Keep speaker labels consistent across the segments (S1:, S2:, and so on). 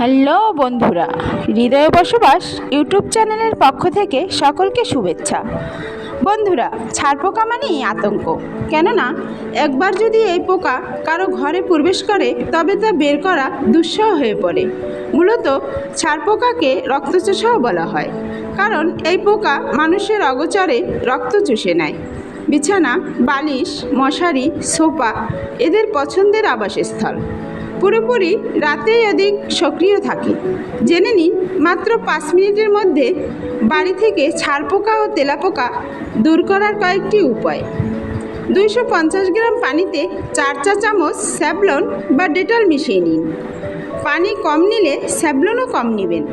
S1: Hello বন্ধুরা, হৃদয়ে বসবাস ইউটিউব চ্যানেলের পক্ষ থেকে সকলকে শুভেচ্ছা। বন্ধুরা ছাড় পোকা মানেই আতঙ্ক। কেননা, একবার যদি এই পোকা কারও ঘরে প্রবেশ করে, তবে তা বের করা দুঃসহ হয়ে পড়ে। মূলত ছাড় পোকাকে রক্তচোষাও বলা হয়। কারণ, এই পোকা মানুষের অগোচরে রক্ত চুষে নেয়। বিছানা, বালিশ, মশারি, সোফা, এদের পছন্দের আবাসস্থল। পুরোপুরি রাতে অধিক সক্রিয় থাকে। জেনে নিন, মাত্র পাঁচ মিনিটের মধ্যে বাড়ি থেকে ছাড়পোকা ও তেলাপোকা দূর করার কয়েকটি উপায়। দুইশো পঞ্চাশ গ্রাম পানিতে চার চা চামচ স্যাবলন বা ডেটল মিশিয়ে নিন। পানি কম নিলে স্যাবলনও কম নেবেন।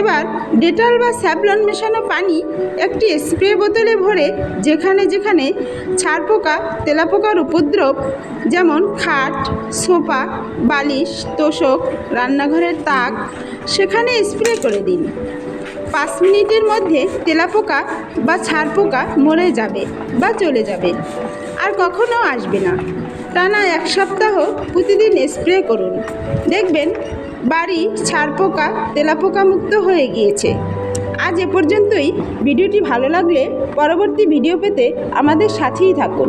S1: এবার ডেটল বা স্যাভলন মেশানো পানি একটি স্প্রে বোতলে ভরে যেখানে যেখানে ছাড়পোকা, তেলাপোকার উপদ্রব, যেমন খাট, সোফা, বালিশ, তোষক, রান্নাঘরের তাক, সেখানে স্প্রে করে দিন। পাঁচ মিনিটের মধ্যে তেলাপোকা বা ছাড়পোকা মরে যাবে বা চলে যাবে। আর কখনো আসবে না। টানা এক সপ্তাহ প্রতিদিন স্প্রে করুন। দেখবেন বাড়ি ছাড়পোকা তেলাপোকা মুক্ত হয়ে গিয়েছে। আজ এ পর্যন্তই। ভিডিওটি ভালো লাগলে পরবর্তী ভিডিও পেতে আমাদের সাথেই থাকুন।